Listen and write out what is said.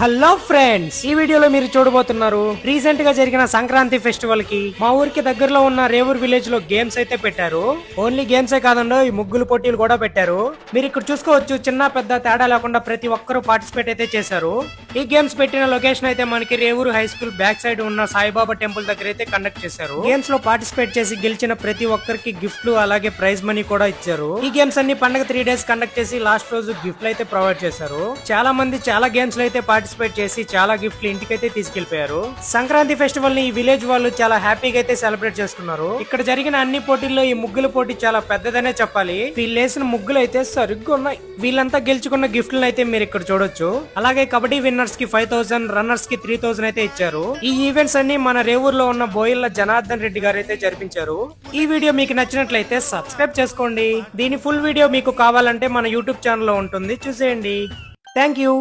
Hello friends ఈ వీడియోలో మీరు చూడబోతున్నారు రీసెంట్గా జరిగిన సంక్రాంతి ఫెస్టివల్కి. మా ఊరికి దగ్గరలో ఉన్న రేవూర్ విలేజ్లో గేమ్స్ అయితే పెట్టారు. ఓన్లీ గేమ్స్ ఏ కాదండో ఈ ముగ్గులు పోటీలు కూడా పెట్టారు. మీరు ఇక్కడ చూసుకోవచ్చు చిన్న పెద్ద తేడా లేకుండా ప్రతి ఒక్కరూ పార్టిసిపేట్ అయితే చేశారు. ఈ గేమ్స్ పెట్టిన లొకేషన్ అయితే మనకి Revuru high school back side ఉన్న సాయిబాబా టెంపుల్ దగ్గర అయితే కండక్ట్ చేశారు. గేమ్స్లో పార్టిసిపేట్ చేసి గెలిచిన ప్రతి ఒక్కరికి గిఫ్ట్లు అలాగే ప్రైజ్ మనీ కూడా ఇచ్చారు. ఈ గేమ్స్ అన్ని పండగ త్రీ డేస్ కండక్ట్ చేసి లాస్ట్ రోజు గిఫ్ట్లు అయితే ప్రొవైడ్ చేశారు. చాలా మంది చాలా గేమ్స్లో అయితే పార్టిసిపేట్ చేసి చాలా గిఫ్ట్లు ఇంటికైతే తీసుకెళ్ళిపోయారు సంక్రాంతి ఫెస్టివల్ని ఈ విలేజ్ వాళ్ళు చాలా హ్యాపీగా అయితే సెలబ్రేట్ చేసుకున్నారు. ఇక్కడ జరిగిన అన్ని పోటీల్లో ఈ ముగ్గుల పోటీ చాలా పెద్దదనే చెప్పాలి. వీళ్ళు వేసిన ముగ్గులు అయితే సరిగ్గా ఉన్నాయి. వీళ్ళంతా గెలుచుకున్న గిఫ్ట్లను అయితే మీరు ఇక్కడ చూడొచ్చు. అలాగే కబడ్డీ విన్నర్స్కి ఫైవ్ థౌసండ్ రన్నర్స్కి త్రీ థౌసండ్ అయితే ఇచ్చారు. ఈ ఈవెంట్స్ అన్ని మన రేవూరులో ఉన్న బోయిల్ల జనార్దన్ రెడ్డి గారు అయితే జరిపించారు. ఈ వీడియో మీకు నచ్చినట్లయితే సబ్స్క్రైబ్ చేసుకోండి. దీని ఫుల్ వీడియో మీకు కావాలంటే మన యూట్యూబ్ ఛానల్లో ఉంటుంది. చూసేయండి. Thank you.